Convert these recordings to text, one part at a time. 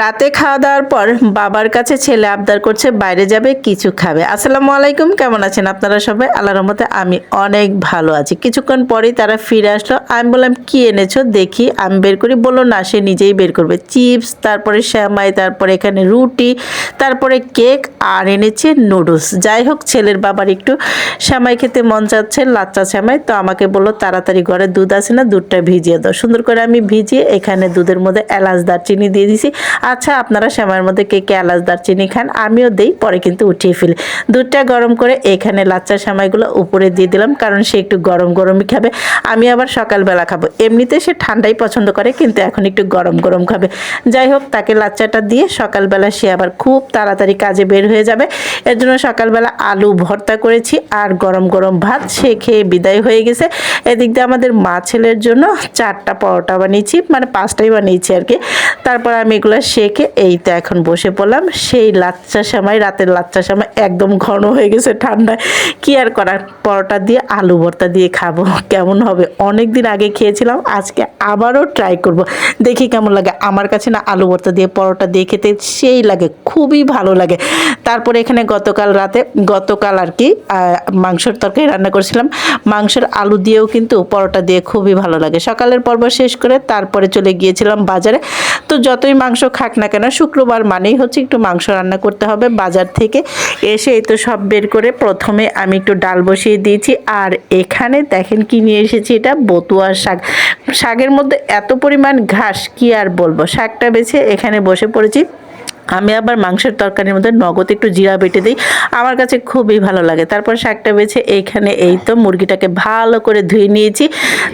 রাতে খাওয়া দাওয়ার পর বাবার কাছে ছেলে আবদার করছে, বাইরে যাবে, কিছু খাবে। আসসালামু আলাইকুম, কেমন আছেন আপনারা সবাই? আল্লাহর রহমতে আমি অনেক ভালো আছি। কিছুক্ষণ পরেই তারা ফিরে আসলো। আমি বললাম, কি এনেছো? দেখি। আমি বের করি। বলল, না, সে নিজেই বের করবে। চিপস, তারপরে শ্যামাই তারপরে এখানে রুটি, তারপরে কেক আর এনেছে নুডলস। যাই হোক, ছেলের বাবার একটু শ্যামাই খেতে মন চাচ্ছে, লাচ্চা শ্যামাই তো আমাকে বলল, তাড়াতাড়ি ঘরে দুধ আছে না, দুধটা ভিজিয়ে দাও। সুন্দর করে আমি ভিজিয়ে এখানে দুধের মধ্যে এলাচ, দারচিনি দিয়ে দিছি। আচ্ছা আপনারা শ্যামার মধ্যে কে কে এলাচ, দারচিনি খান? আমিও দেই, পরে কিন্তু উঠিয়ে ফেলি। দুধটা গরম করে এখানে লাচ্চা শ্যামাইগুলো উপরে দিয়ে দিলাম, কারণ সে একটু গরম গরমই খাবে। আমি আবার সকালবেলা খাব। এমনিতে সে ঠান্ডাই পছন্দ করে, কিন্তু এখন একটু গরম গরম খাবে। যাই হোক, তাকে লাচ্চাটা দিয়ে সকালবেলা সে আবার খুব তাড়াতাড়ি কাজে বের হয়ে যাবে। এর জন্য সকালবেলা আলু ভর্তা করেছি, আর গরম গরম ভাত, সে খেয়ে বিদায় হয়ে গেছে। এদিক দিয়ে আমাদের মা ছেলের জন্য চারটা পরোটা বানিয়েছি মানে পাঁচটাই বানিয়েছি আর কি। তারপর আমি এগুলো শেখে এই তো এখন বসে পড়লাম। সেই লাচ্চা সময় রাতের লাচ্চা সময় একদম ঘন হয়ে গেছে ঠান্ডায়। কি আর করার? পরোটা দিয়ে আলু ভর্তা দিয়ে খাব। কেমন হবে? অনেক দিন আগে খেয়েছিলাম, আজকে আবারও ট্রাই করব। দেখি কেমন লাগে। আমার কাছে না আলু ভর্তা দিয়ে পরোটা দিয়ে খেতে সেই লাগে, খুবই ভালো লাগে। তারপরে এখানে গতকাল রাতে, গতকাল আর কি মাংসের তরকারি রান্না করেছিলাম। মাংসের আলু দিয়েও কিন্তু পরোটা দিয়ে খুবই ভালো লাগে। সকালের পর্ব শেষ করে তারপরে চলে গিয়েছিলাম বাজারে। তো যতই মাংস খাক না কেন, শুক্রবার মানেই হচ্ছে একটু মাংস রান্না করতে হবে। বাজার থেকে এসে এই তো সব বের করে প্রথমে আমি একটু ডাল বসিয়ে দিয়েছি। আর এখানে দেখেন কি নিয়ে এসেছি এটা বতুয়ার শাক। শাকের মধ্যে এত পরিমাণ ঘাস, কি আর বলব? শাকটা বেছে এখানে বসে পড়েছি। আমি আবার মাংসের তরকারির মধ্যে নগদ একটু জিরা বেটে দিই। আমার কাছে খুবই ভালো লাগে। তারপর শাকটা বেছে এইখানে এই তো মুরগিটাকে ভালো করে ধুয়ে নিয়েছি।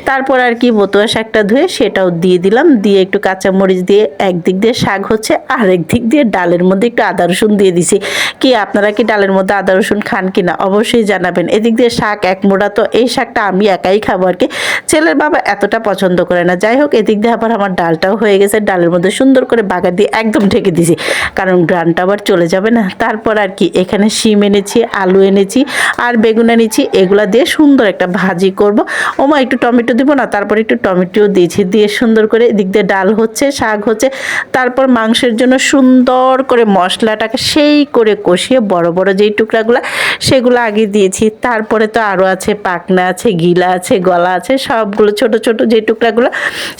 তারপর আর কি বতুয়া শাকটা ধুয়ে সেটাও দিয়ে দিলাম। দিয়ে একটু কাঁচামরিচ দিয়ে একদিক দিয়ে শাক হচ্ছে, আরেক দিক দিয়ে ডালের মধ্যে একটু আদা রসুন দিয়ে দিছি। কি, আপনারা কি ডালের মধ্যে আদা রসুন খান কি না অবশ্যই জানাবেন। এদিক দিয়ে শাক এক মোড়া, তো এই শাকটা আমি একাই খাব আর কি। ছেলের বাবা এতটা পছন্দ করে না। যাই হোক, এদিক দিয়ে আবার আমার ডালটাও হয়ে গেছে। ডালের মধ্যে সুন্দর করে বাগা দিয়ে একদম ঢেকে দিছি। কারণ গ্রানটা আবার চলে যাবে না। তারপর আর কি, এখানে শিম এনেছি, আলু এনেছি আর বেগুন এনেছি। এগুলা দিয়ে সুন্দর একটা ভাজি করব। ওমা, একটু টমেটো দিব না? তারপর একটু টমেটোও দিয়েছি। দিয়ে সুন্দর করে এদিক দিয়ে ডাল হচ্ছে, শাক হচ্ছে। তারপর মাংসের জন্য সুন্দর করে মশলাটাকে সেই করে কষিয়ে বড় বড় যেই টুকরাগুলো, সেগুলো আগে দিয়েছি। তারপরে তো আরও আছে পাকনা আছে, গিলা আছে, গলা আছে, সবগুলো ছোট ছোট যে টুকরাগুলো,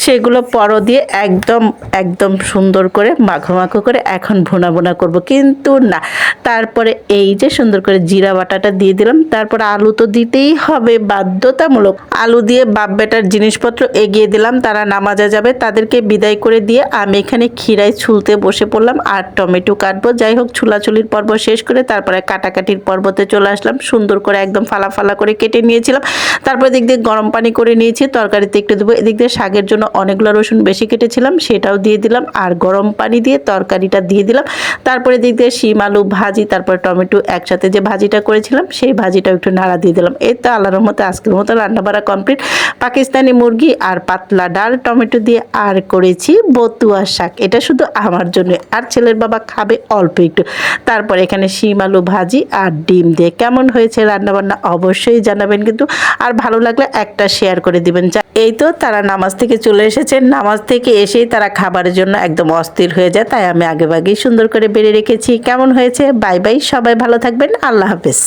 সেগুলো পর দিয়ে একদম একদম সুন্দর করে মাখো মাখো করে এখন ভুনা ভুনা করব, কিন্তু না। তারপরে এই যে সুন্দর করে জিরা বাটাটা দিয়ে দিলাম, তারপর আলু তো দিতেই হবে, বাধ্যতামূলক। আলু দিয়ে বাপ বেটার জিনিসপত্র এগিয়ে দিলাম, তারা নামাজা যাবে, তাদেরকে বিদায় করে দিয়ে আমি এখানে ক্ষীরাই ছুলতে বসে পড়লাম আর টমেটো কাটবো। যাই হোক, ছুলাছুলির পর্ব শেষ করে তারপরে কাটাকাটির পর্বতে চলে আসলাম, সুন্দর করে একদম ফালা ফালা করে কেটে নিয়েছিলাম। তারপর দিক দিয়ে গরম পানি করে নিয়েছি, তরকারিতে একটু দেবো। এদিক দিয়ে শাকের জন্য অনেকগুলো রসুন বেশি কেটেছিলাম, সেটাও দিয়ে দিলাম। আর গরম পানি দিয়ে তরকারিটা দিয়ে দিলাম। তারপরে দিক দিয়ে শিম, আলু, ভাজি, তারপরে টমেটো একসাথে যে ভাজিটা করেছিলাম, সেই ভাজিটাও একটু নাড়া দিয়ে দিলাম। এই তো আল্লাহর মতো আজকের মতো রান্না বাড়া কমপ্লিট। পাকিস্তানি মুরগি আর পাতলা ডাল, টমেটো দিয়ে আর করেছি বতুয়া শাক। এটা শুধু আমার জন্য। আর ছেলের বাবা খাবে অল্প একটু। তারপর এখানে শিম, আলু, ভাজি আর ডিম দিয়ে কেমন হয়েছে রান্নাবান্না অবশ্যই জানাবেন কিন্তু। আর ভালো লাগলে একটা শেয়ার করে দিবেন। যা এই তো তারা নামাজ থেকে চলে এসেছেন নামাজ থেকে এসেই তারা খাবারের জন্য একদম অস্থির হয়ে যায়। তাই আমি আগেভাগেই সুন্দর করে বেড়ে রেখেছি। কেমন হয়েছে? বাই বাই সবাই ভালো থাকবেন। আল্লাহ হাফেজ।